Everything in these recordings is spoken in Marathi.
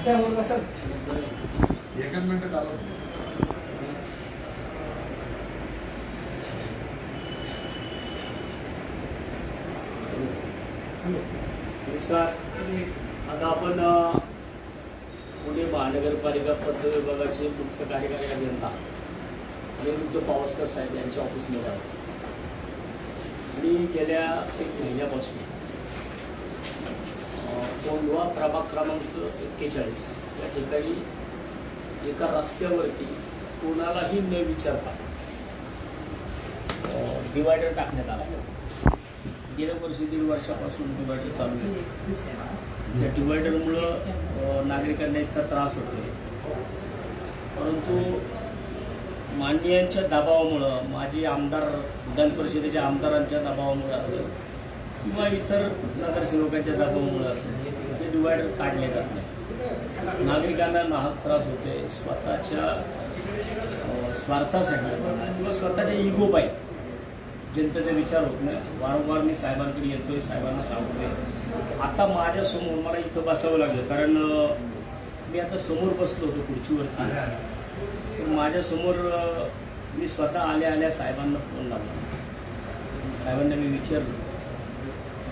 खात्यावर बसल. एकच मिनिट नमस्कार. आता आपण पुणे महानगरपालिका पत्र विभागाचे मुख्य कार्यकारी अभियंता अनिरुद्ध पावसकर साहेब यांच्या ऑफिसमध्ये आहोत. आणि गेल्या एक महिन्यापासून कोंडवा प्रभाग क्रमांक एक्केचाळीस. या ठिकाणी एका रस्त्यावरती कोणालाही न विचारता डिवायडर टाकण्यात आला. गेल्या वर्षी दीड वर्षापासून डिवायडर चालू आहे. त्या डिवायडरमुळं नागरिकांना इतका त्रास होतो परंतु मान्यांच्या दबावामुळं माजी आमदार विधान परिषदेच्या आमदारांच्या दबावामुळं असेल किंवा इतर नगरसेवकांच्या दबावामुळे असेल डिवायडर काढले जात नाही. नागरिकांना नाहक त्रास होते स्वतःच्या स्वार्थासाठी किंवा स्वतःच्या इगो पायी. जनतेचा विचार होत नाही. वारंवार मी साहेबांकडे येतोय साहेबांना सांगतोय. आता माझ्यासमोर मला इथं बसावं लागलं. कारण मी आता समोर बसलो होतो खुर्चीवरती. तर माझ्यासमोर मी स्वतः आल्या आल्या साहेबांना फोन लावला. साहेबांना मी विचारलं.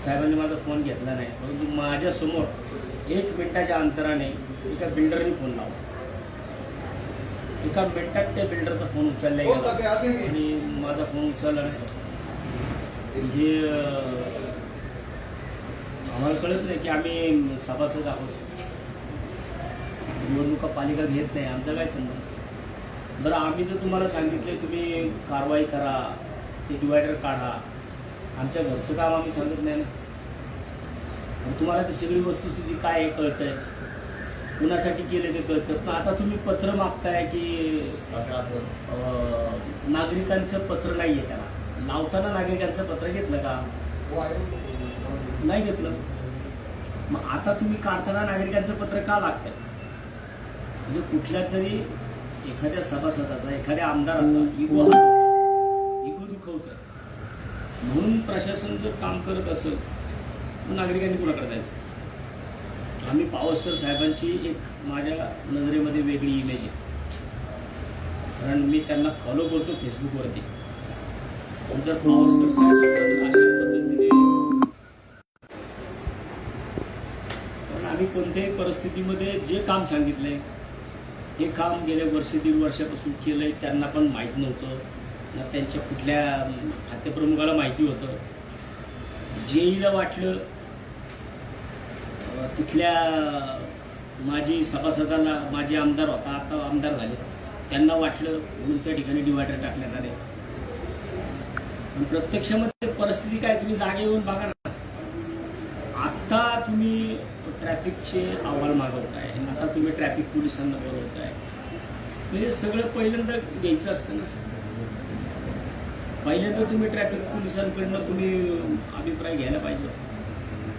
साहेबांनी माझा फोन घेतला नाही. परंतु माझ्यासमोर एक मिनिटाच्या अंतराने एका बिल्डरने फोन लावला. एका मिनिटात त्या बिल्डरचा फोन उचलला गेला. आणि माझा फोन उचलला नाही. हे आम्हाला कळत नाही की आम्ही सभासद आहोत. निवडणुका पालिका घेत नाही. आमचा काय संबंध? बरं आम्ही जर तुम्हाला सांगितले तुम्ही कारवाई करा ते डिवायडर काढा आमच्या घरचं काम आम्ही सांगत नाही ना. आणि तुम्हाला ती सगळी वस्तुस्थिती काय आहे कळतंय? कुणासाठी केले ते कळतं पण आता तुम्ही पत्र मागताय की नागरिकांचं पत्र नाही आहे त्याला. लावताना नागरिकांचं पत्र घेतलं का? नाही घेतलं. मग आता तुम्ही काढताना नागरिकांचं पत्र का लागतंय? म्हणजे कुठल्या तरी एखाद्या सभासदाचा एखाद्या आमदाराचा म्हणून प्रशासन जर काम करत असेल तर नागरिकांनी कुणाकडे जायचं? आम्ही पावसकर साहेबांची एक माझ्या नजरेमध्ये वेगळी इमेज आहे. कारण मी त्यांना फॉलो करतो फेसबुकवरती जर पावसकर साहेब अशा पद्धतीने कारण आम्ही कोणत्याही परिस्थितीमध्ये जे काम सांगितलंय हे काम गेल्या वर्ष दीड वर्षापासून केलंय त्यांना पण माहीत नव्हतं. ना त्यांच्या कुठल्या म्हणजे खातेप्रमुखाला माहिती होतं. जेईला वाटलं तिथल्या माजी सभासदांना माजी आमदार होता आता आमदार झाले. त्यांना वाटलं म्हणून त्या ठिकाणी डिवायडर टाकण्यात आले. पण प्रत्यक्षामध्ये परिस्थिती काय? तुम्ही जागे येऊन बघा ना. आता तुम्ही ट्रॅफिकचे अहवाल मागवताय आता तुम्ही ट्रॅफिक पोलिसांना बोलवताय. म्हणजे सगळं पहिल्यांदा घ्यायचं असतं ना. पहिल्यांदा तुम्ही ट्रॅफिक पोलिसांकडनं तुम्ही अभिप्राय घ्यायला पाहिजे.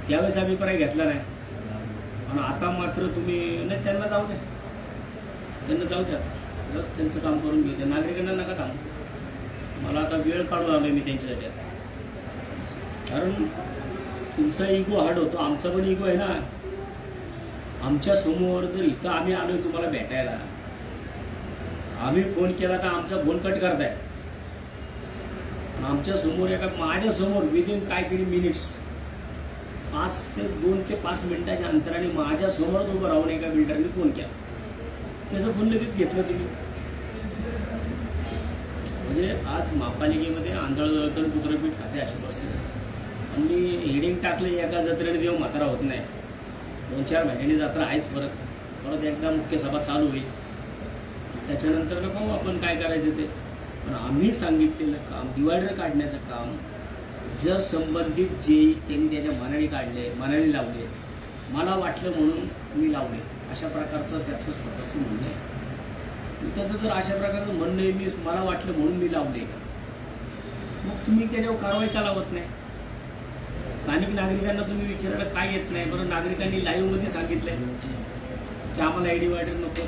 त्यावेळेस अभिप्राय घेतला नाही. आणि आता मात्र तुम्ही नाही त्यांना जाऊ द्या. त्यांना जाऊ द्या. जर त्यांचं काम करून घेऊ द्या. नागरिकांना नका काम मला आता वेळ काढून आलोय मी त्यांच्यासाठी कारण तुमचा इगो हार्ड होतो. आमचा पण इगो आहे ना. आमच्यासमोर जर इथं आम्ही आलोय तुम्हाला भेटायला. आम्ही फोन केला का आमचा फोन कट करताय. आमच्यासमोर एका माझ्यासमोर विदिन काहीतरी मिनिट्स पाच ते दोन ते पाच मिनिटाच्या अंतराने माझ्या समोरच उभं राहून एका बिल्डरने फोन केला. त्याचा फोन लगेच घेतला तुम्ही. म्हणजे आज महापालिकेमध्ये आंधळ जळकर कुत्रपीठ खाते अशी परिस्थिती. आणि हेडिंग टाकलं एका जत्रेने देव म्हातारा होत नाही. दोन चार महिन्याने जत्रा आहेच परत. परत एकदा मुख्य सभा चालू होईल. त्याच्यानंतर पाहू आपण काय करायचं ते. पण आम्ही सांगितलेलं काम डिवायडर काढण्याचं काम जर संबंधित जे त्यांनी त्याच्या मनाने काढले मनाने लावले मला वाटलं म्हणून मी लावले अशा प्रकारचं त्याचं स्वतःचं म्हणणं आहे. त्याचं जर अशा प्रकारचं म्हणणं आहे मी मला वाटलं म्हणून मी लावले मग तुम्ही त्याच्यावर कारवाई का लावत नाही? स्थानिक नागरिकांना तुम्ही विचारायला काय येत नाही? बरं नागरिकांनी लाईव्हमध्ये सांगितलंय की आम्हाला आय डिवायडर नको.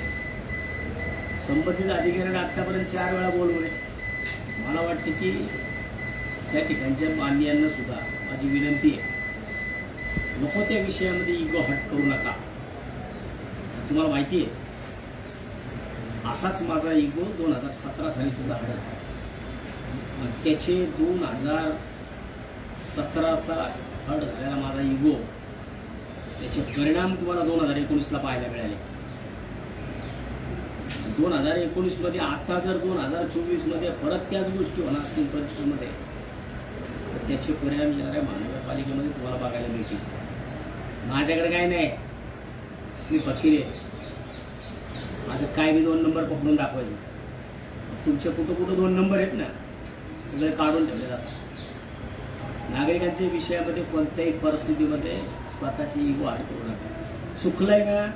संबंधित अधिकाऱ्यांना आत्तापर्यंत चार वेळा बोलवले मला वाटतं की त्या ठिकाणच्या मान्यांना सुद्धा माझी विनंती आहे. नको त्या विषयामध्ये इगो हट करू नका. तुम्हाला माहिती आहे असाच माझा इगो दोन हजार सतरा साली सुद्धा हडला त्याचे दोन हजार सतराचा हड झालेला माझा इगो त्याचे परिणाम तुम्हाला दोन हजार एकोणीसला पाहायला मिळाले. दोन हजार एकोणीसमध्ये आता जर दोन हजार चोवीसमध्ये परत त्याच गोष्टी होणार असतील पंचवीसमध्ये तर त्याचे परिणाम येणाऱ्या महानगरपालिकेमध्ये तुम्हाला बघायला मिळतील. माझ्याकडे काय नाही. मी फकीर आहे. माझं काय मी दोन नंबर पकडून दाखवायचं. तुमचे कुठं कुठं दोन नंबर आहेत ना सगळे काढून ठेवले जातात. नागरिकांच्या विषयामध्ये कोणत्याही परिस्थितीमध्ये स्वतःची इगो आड करू नका. चुकलंय ना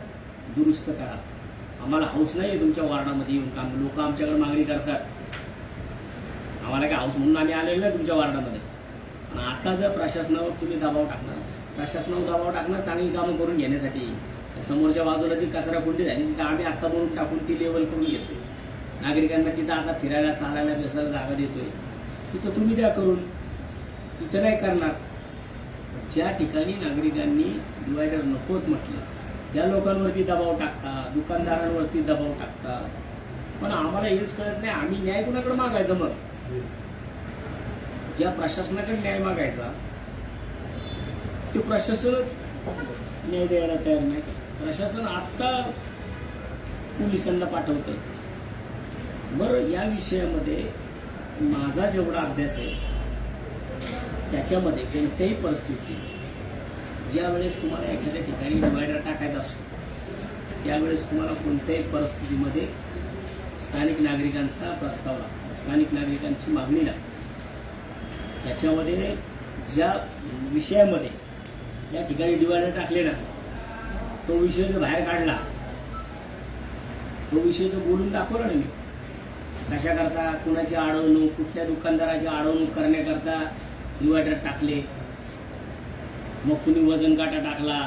दुरुस्त करा. आम्हाला हाऊस नाही आहे तुमच्या वार्डामध्ये येऊन काम. लोक आमच्याकडे मागणी करतात. आम्हाला काय हाऊस म्हणून आम्ही आलेलो नाही तुमच्या वार्डामध्ये. आणि आता जर प्रशासनावर तुम्ही दबाव टाकणार प्रशासनावर दबाव टाकणार चांगली कामं करून घेण्यासाठी. समोरच्या बाजूला जी कचरा कुंडी झाली तिथं आम्ही आत्ता म्हणून टाकून ती लेवल करून घेतो नागरिकांना तिथं आता फिरायला चालायला बेसायला जागा देतोय. तिथं तुम्ही द्या करून. तिथं नाही करणार. ज्या ठिकाणी नागरिकांनी डिवायडर नकोत म्हटलं त्या लोकांवरती दबाव टाकता दुकानदारांवरती दबाव टाकता पण आम्हाला हेच कळत नाही आम्ही न्याय कुणाकडे मागायचं मग? ज्या प्रशासनाकडे न्याय मागायचा ते प्रशासनच न्याय द्यायला तयार नाही. प्रशासन आत्ता पोलिसांना पाठवतं बरं या विषयामध्ये माझा जेवढा अभ्यास आहे त्याच्यामध्ये कोणत्याही परिस्थिती ज्या वेळेस तुम्हाला एखाद्या ठिकाणी डिवायडर टाकायचा असतो त्यावेळेस तुम्हाला कोणत्याही परिस्थितीमध्ये स्थानिक नागरिकांचा प्रस्ताव लागतो. स्थानिक नागरिकांची मागणी लागते. त्याच्यामध्ये ज्या विषयामध्ये या ठिकाणी डिवायडर टाकले ना तो विषय जर बाहेर काढला तो विषय जर बोलून दाखवला ना मी कशाकरता कुणाची अडवणूक कुठल्या दुकानदाराची अडवणूक करण्याकरता डिवायडर टाकले मग कुणी वजन काटा टाकला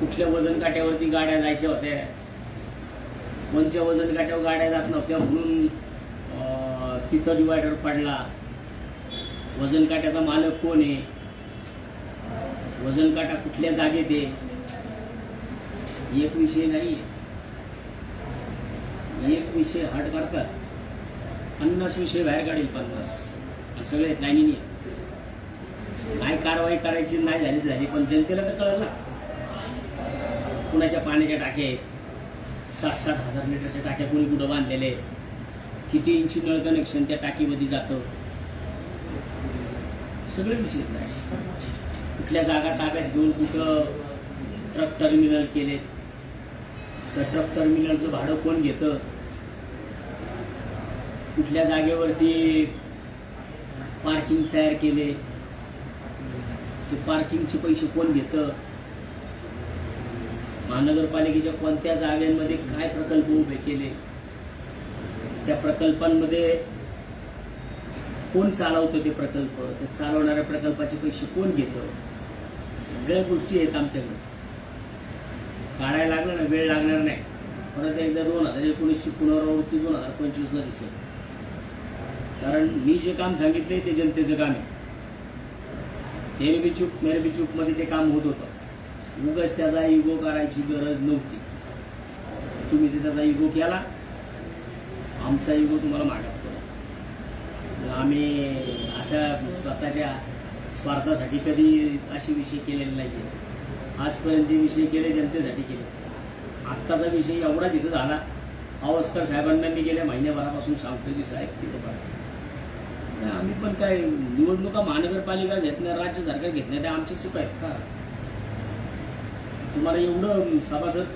कुठल्या वजन काट्यावरती गाड्या जायच्या होत्या? कोणत्या वजन काट्यावर गाड्या जात नव्हत्या म्हणून तिथं डिवायडर पडला. वजन काट्याचा मालक कोण आहे? वजन काटा कुठल्या जागेत आहे? एक विषय नाही एक विषय हट करतात पन्नास विषय बाहेर काढेल पन्नास. आणि सगळे लाईनीने नाही कारवाई करायची नाही झाली झाली. पण जनतेला तर कळलं ना. कुणाच्या पाण्याच्या टाक्या आहेत? साठ साठ हजार लिटरच्या टाक्या कोणी कुठं बांधलेले किती इंची नळ कनेक्शन त्या टाकीमध्ये जातं? सगळे विषय नाही कुठल्या जागा ताब्यात घेऊन कुठं ट्रक टर्मिनल केले? तर ट्रक टर्मिनलचं भाडं कोण घेतं? कुठल्या जागेवरती पार्किंग तयार केले? ते पार्किंगचे पैसे कोण घेतं? महानगरपालिकेच्या कोणत्या जागांमध्ये काय प्रकल्प उभे केले? त्या प्रकल्पांमध्ये कोण चालवतो ते प्रकल्प? ते चालवणाऱ्या प्रकल्पाचे पैसे कोण घेतं? सगळ्या गोष्टी आहेत आमच्याकडे. काढायला लागलं ना वेळ लागणार नाही. परत एकदा दोन हजार एकोणीसशे पुनरावृत्ती दोन हजार पंचवीसला दिसेल. कारण मी जे काम सांगितले ते जनतेचं काम आहे. तेरे बी चूक मेरे बी चूकमध्ये ते काम होत होतं. उगाच त्याचा इगो करायची गरज नव्हती. तुम्ही जे त्याचा इगो केला आमचा इगो तुम्हाला मागात पडला आम्ही अशा स्वतःच्या स्वार्थासाठी कधी असे विषय केलेले नाही आहे आजपर्यंत जे विषय केले जनतेसाठी केले. आत्ताचा विषय एवढा तिथं झाला. पावसकर साहेबांना मी गेल्या महिन्याभरापासून सांगतो की साहेब तिथं बघा नाही, आम्ही पण काय निवडणुका महानगरपालिका घेतल्या राज्य सरकार घेतल्या त्या आमची चूक आहेत का? तुम्हाला एवढं सभासद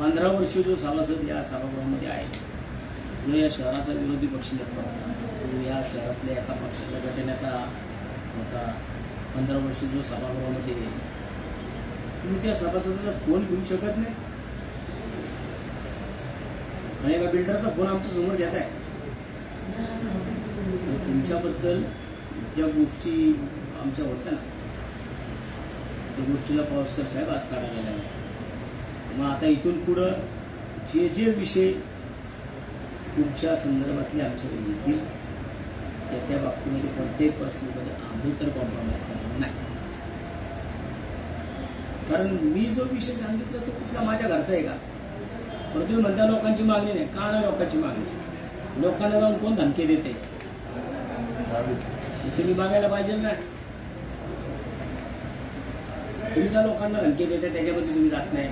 पंधरा वर्ष जो सभासद या सभागृहामध्ये आहे जो या शहराचा विरोधी पक्ष नेता होता, या शहरातल्या एका पक्षाच्या गटनेता होता. पंधरा वर्ष जो सभागृहामध्ये आहे, तुम्ही त्या सभासदाचा फोन घेऊ शकत नाही? आणि एका बिल्डरचा फोन आमच्यासमोर घेत आहे तुमच्याबद्दल ज्या गोष्टी आमच्या होत्या ना त्या गोष्टीला पावसकर साहेब आज काढा आहे. मग आता इथून पुढं जे जे विषय तुमच्या संदर्भातले आमच्याकडे येतील त्या त्या बाबतीमध्ये प्रत्येक पर्सनमध्ये आम्ही तर कॉम्प्रोमाइज करणार नाही. कारण मी जो विषय सांगितला तो कुठला? माझ्या घरचा आहे का? पण तुम्ही म्हणता लोकांची मागणी नाही. का लोकांची मागणी? लोकांना जाऊन कोण धमकी देते? तुम्ही बघायला पाहिजे ना. तुम्ही त्या लोकांना धमकी देते त्याच्यामध्ये तुम्ही जात नाही.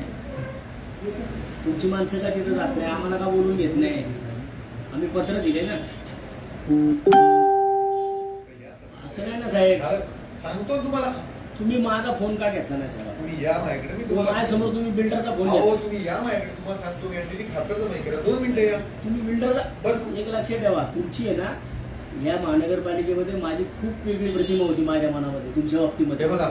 तुमची माणसं का तिथं जात नाही? आम्हाला का बोलून घेत नाही? आम्ही पत्र दिले ना. असं नाही ना साहेब. सांगतो तुम्हाला. तुम्ही माझा फोन का घेतला नाही साहेब? तुम्ही या माझ्याकडे मी तुम्हाला तुम्हाला माझ्यासमोर तुम्ही बिल्डरचा फोन अहो घेतला. तुम्ही या माझ्याकडे तुम्हाला सांगतो मी. दोन मिनिटं या. तुम्ही बिल्डरचा बरं. एक लक्षात ठेवा. तुमची आहे ना या महानगरपालिकेमध्ये माझी खूप वेगळी प्रतिमा होती माझ्या मनामध्ये तुमच्या हे बाबतीमध्ये बघा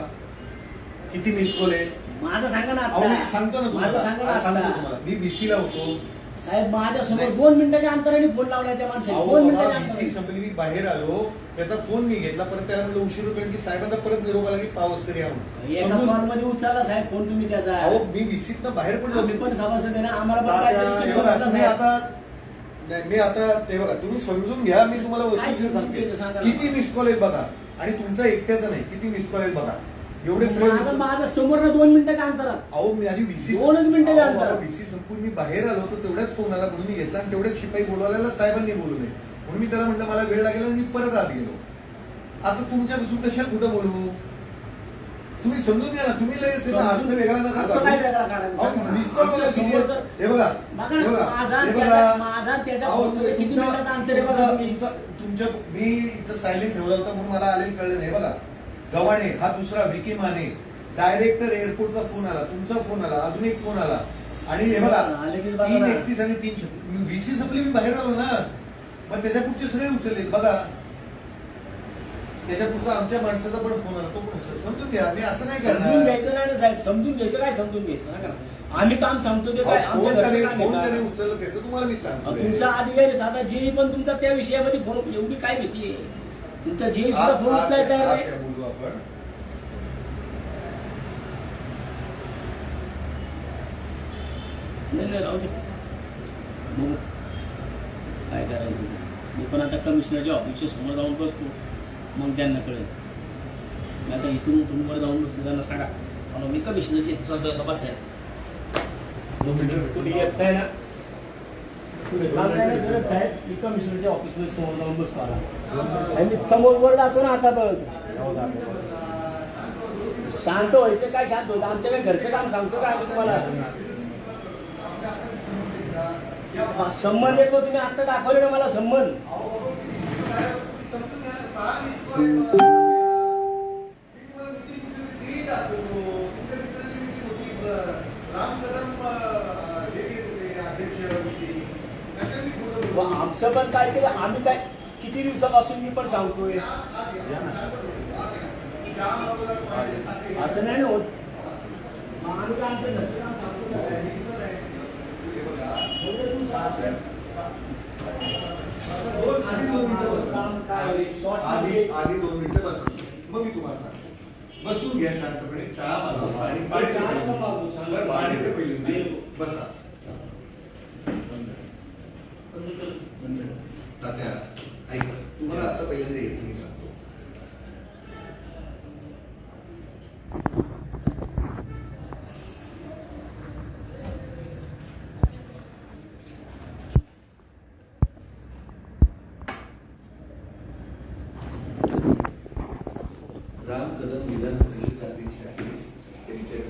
किती मिस कॉल आहे. माझं सांगा ना अहो मी आता सांगतो ना माझं सांगा ना आज सांगतो आता. तुम्हाला. मी BC ला होतो. साहेब माझ्यासमोर नाही. दोन मिनिटाच्या अंतराने फोन लावलाय त्या माणसाने. अहो दोन बाबा मिनिटाच्या बीसी अंतराने. संपली मी बाहेर आलो. त्याचा फोन मी घेतला परत त्याला म्हणलं उशीर होईल की साहेबांना परत निरोप आला की पावस कधी एका कॉलमध्ये उचलला साहेब फोन तुम्ही त्याचा. अहो मी बीसीत बाहेर पडलो. आम्ही पण सभासद आहे ना आम्हाला पण काहीतरी तुम्ही साहेब. आता नाही, मी आता ते बघा तुम्ही समजून घ्या मी तुम्हाला घ्यायचं सांगते. किती मिस कॉल आहेत बघा. आणि तुमचा एकट्याचा नाही किती मिस कॉल आहेत बघा. एवढे माझं समोर दोन मिनिटाच्या अंतरात? अहो मी आधी बीसी दोनच मिनिटं अंतर. बीसी संपून मी बाहेर आलो तर तेवढ्याच फोन आला म्हणून मी घेतला आणि तेवढ्याच शिपाई बोलवायला साहेबांनी बोलू नये म्हणून मी त्याला म्हटलं मला वेळ लागेल आणि मी परत आत गेलो. आता तुमच्यापासून कशाला कुठं बोलू तुम्ही समजून घ्या ना तुम्ही लय त्याचा अर्थ वेगळा नका अर्थ काढू. सांगा ना. मिस कॉल बघा आमच्या किती समोर आहे. तर- हे बघा बघा ना, बघा. माझा हे त्याचा- बघा. माझा त्याच्या अहो, फोनमध्ये किती तुमचा- मिनिटाचं अंतर आहे बघा तुमचा- तुम्ही. तुमचा- तुमच्या मी इथं सायलेंट ठेवला होता म्हणून मला आलेलं कळलं नाही बघा गव्हाणे हा दुसरा विकी माने डायरेक्टर एअरपोर्टचा फोन आला तुमचा फोन आला अजून एक फोन आला आणि हे बघा आले की बघा तीन ना. एकतीस आणि तीन छत्तीस व्हीसी संपली मी बाहेर आलो ना मग त्याच्या पुढचे सगळे उचलले बघा त्याच्या पुढचा आमच्या माणसाचा पण फोन आला. तो पण समजून घ्या मी असं नाही समजून करणार घ्यायचं नाही ना साहेब समजून घ्यायचं काय समजून घ्यायचं? ना आम्ही काम सांगतो ते काय अहो, आमच्या फोन घरचं त्याने काम फोन आहे त्याने का? उचललं त्याचं तुम्हाला मी अहो, सांगतो तुमचा अधिकारी साधा जेई पण तुमचा त्या विषयामध्ये फोन एवढी काय भीती आहे? तुमचा जेई सुद्धा फोन उचलायला तयार नाही बोलू आपण. नाही नाही राहू दे. बघू काय करायचं. मी पण आता कमिशनरच्या ऑफिसच्या समोर जाऊन बसतो. मग त्यांना कळेल. मी आता इथून रूमवर जाऊन बसतो त्यांना सांगा. मला मी कमिशनरची तपास आहे. कुठे येत नाही ना? गरज साहेब मी कमिशनरच्या ऑफिसमध्ये समोर जाऊन बसतो आता. आणि मी समोर वर जातो ना आता बघ. शांत व्हायचं काय शांत व्हायचं आमच्या काय घरचं काम सांगतो काय तुम्हाला? हा, संबंध येतो तुम्ही आता दाखवले ना मला संबंध. आमचं पण काय केलं? आम्ही काय किती दिवसापासून मी पण सांगतोय? असं नाही ना होत. आम्ही काय आमचं आधी आधी दोन मिनिटं बसा मग मी तुम्हाला सांगतो. बसून घ्या शांतपणे चहा मागवा, पाणी पाणी पाणी ते पहिले बसा.